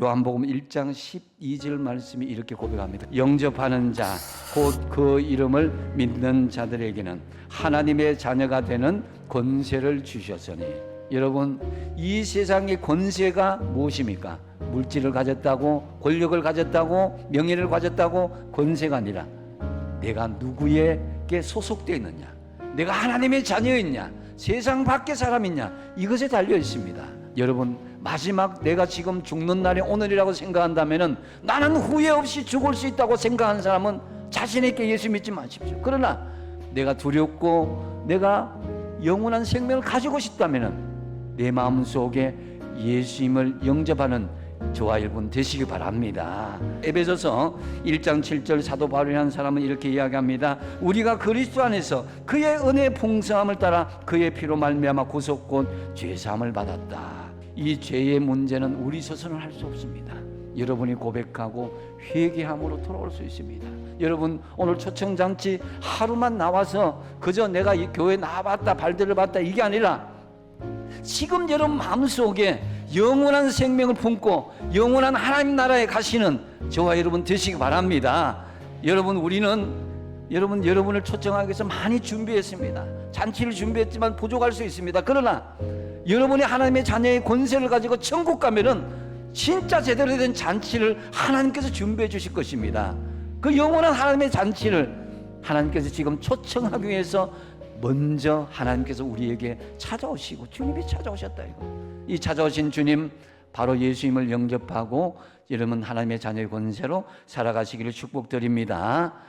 요한복음 1장 12절 말씀이 이렇게 고백합니다. 영접하는 자, 곧 그 이름을 믿는 자들에게는 하나님의 자녀가 되는 권세를 주셨으니. 여러분 이 세상의 권세가 무엇입니까? 물질을 가졌다고 권력을 가졌다고 명예를 가졌다고 권세가 아니라 내가 누구에게 소속되어 있느냐? 내가 하나님의 자녀였냐? 세상 밖의 사람이냐? 이것에 달려 있습니다. 여러분 마지막 내가 지금 죽는 날이 오늘이라고 생각한다면 나는 후회 없이 죽을 수 있다고 생각하는 사람은 자신 있게 예수 믿지 마십시오 그러나 내가 두렵고 내가 영원한 생명을 가지고 싶다면 내 마음 속에 예수님을 영접하는 저와 여러분 되시기 바랍니다. 에베소서 1장 7절 사도 바울이 한 사람은 이렇게 이야기합니다. 우리가 그리스도 안에서 그의 은혜 풍성함을 따라 그의 피로 말미암아 구속 곧 죄 사함을 받았다. 이 죄의 문제는 우리 스스로는 할 수 없습니다. 여러분이 고백하고 회개함으로 돌아올 수 있습니다. 여러분 오늘 초청 잔치 하루만 나와서 그저 내가 이 교회 나와봤다 발들을 봤다 이게 아니라 지금 여러분 마음속에 영원한 생명을 품고 영원한 하나님 나라에 가시는 저와 여러분 되시기 바랍니다. 여러분 우리는 여러분 여러분을 초청하기 위해서 많이 준비했습니다. 잔치를 준비했지만 부족할 수 있습니다. 그러나 여러분이 하나님의 자녀의 권세를 가지고 천국 가면은 진짜 제대로 된 잔치를 하나님께서 준비해 주실 것입니다. 그 영원한 하나님의 잔치를 하나님께서 지금 초청하기 위해서 먼저 하나님께서 우리에게 찾아오시고 주님이 찾아오셨다 이거. 이 찾아오신 주님 바로 예수님을 영접하고 여러분 하나님의 자녀의 권세로 살아가시기를 축복드립니다.